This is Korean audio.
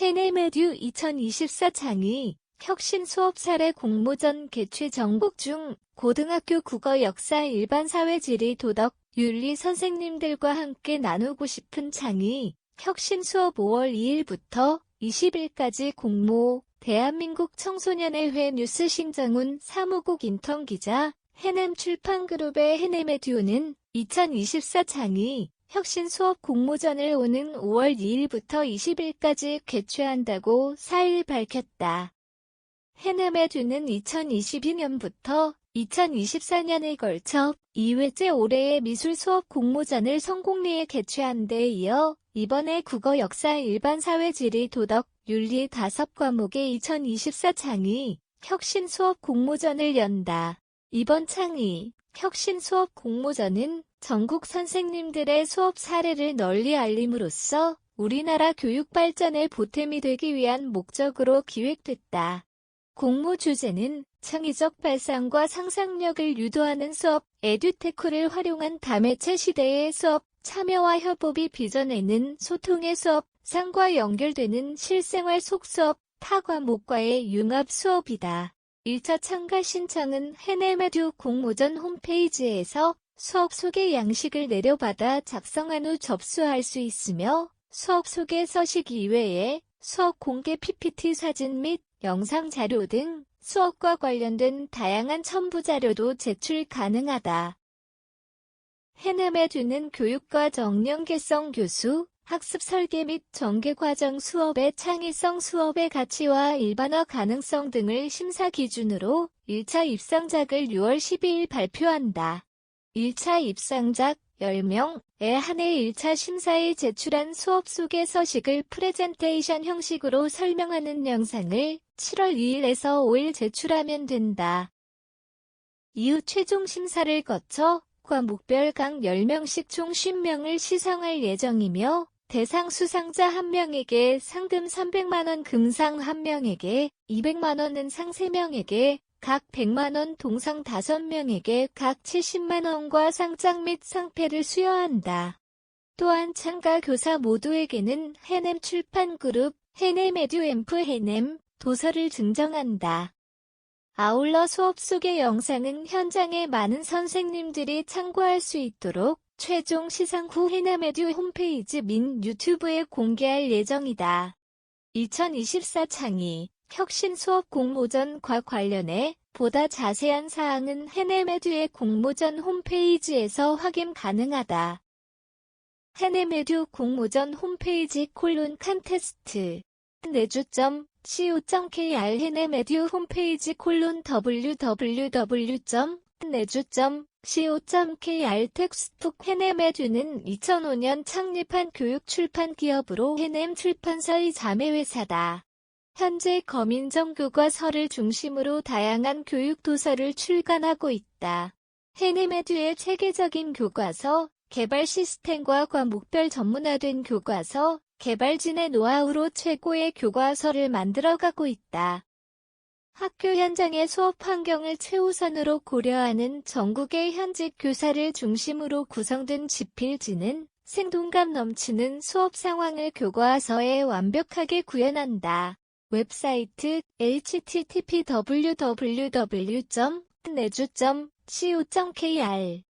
해내메듀 2024 창의 혁신 수업 사례 공모전 개최 전국 중 고등학교 국어 역사 일반 사회 지리 도덕 윤리 선생님들과 함께 나누고 싶은 창의 혁신 수업 5월 2일부터 20일까지 공모 대한민국 청소년의 회 뉴스 신정훈 사무국 인턴 기자 해냄 출판그룹의 해냄의 듀오는 2024 창의 혁신 수업 공모전을 오는 5월 2일부터 20일까지 개최한다고 4일 밝혔다. 듀는 2022년부터 2024년에 걸쳐 2회째 올해의 미술 수업 공모전을 성공리에 개최한 데 이어 이번에 국어 역사 일반 사회 지리 도덕 윤리 다섯 과목의 2024 창의 혁신 수업 공모전을 연다. 이번 창의 혁신 수업 공모전은 전국 선생님들의 수업 사례를 널리 알림으로써 우리나라 교육 발전에 보탬이 되기 위한 목적으로 기획됐다. 공모 주제는 창의적 발상과 상상력을 유도하는 수업, 에듀테크를 활용한 다매체 시대의 수업, 참여와 협업이 빚어내는 소통의 수업, 상과 연결되는 실생활 속수업, 타 과목과의 융합 수업이다. 1차 참가 신청은 해내메듀 공모전 홈페이지에서 수업 소개 양식을 내려받아 작성한 후 접수할 수 있으며 수업 소개 서식 이외에 수업 공개 PPT 사진 및 영상 자료 등 수업과 관련된 다양한 첨부 자료도 제출 가능하다. 해남에 두는 교육과 정령계성 교수, 학습 설계 및 전개 과정 수업의 창의성 수업의 가치와 일반화 가능성 등을 심사 기준으로 1차 입상작을 6월 12일 발표한다. 1차 입상작 10명에 한해 1차 심사에 제출한 수업 소개 서식을 프레젠테이션 형식으로 설명하는 영상을 7월 2일에서 5일 제출하면 된다. 이후 최종 심사를 거쳐 과목별 각 10명씩 총 50명을 시상할 예정이며 대상 수상자 1명에게 상금 300만원 금상 1명에게 200만원 은 상 3명에게 각 100만원 동상 5명에게 각 70만원과 상장 및 상패를 수여한다. 또한 참가 교사 모두에게는 해냄 출판그룹 해냄 에듀엠프 해냄 도서를 증정한다. 아울러 수업 소개 영상은 현장에 많은 선생님들이 참고할 수 있도록 최종 시상 후 해남 에듀 홈페이지 민 유튜브에 공개할 예정이다. 2024 창의 혁신 수업 공모전과 관련해 보다 자세한 사항은 해내메듀의 공모전 홈페이지에서 확인 가능하다. 해내메듀 공모전 홈페이지 콜론 칸테스트 내주점 co.kr 해내메듀 홈페이지 콜론 www.내주.co.kr 텍스북 해내메듀는 2005년 창립한 교육 출판 기업으로 해냄 출판사의 자매회사다. 현재 거민정 교과서를 중심으로 다양한 교육 도서를 출간하고 있다. 해내메듀의 체계적인 교과서, 개발 시스템과 과목별 전문화된 교과서, 개발진의 노하우로 최고의 교과서를 만들어가고 있다. 학교 현장의 수업 환경을 최우선으로 고려하는 전국의 현직 교사를 중심으로 구성된 지필지는 생동감 넘치는 수업 상황을 교과서에 완벽하게 구현한다. 웹사이트 http www.neju.co.kr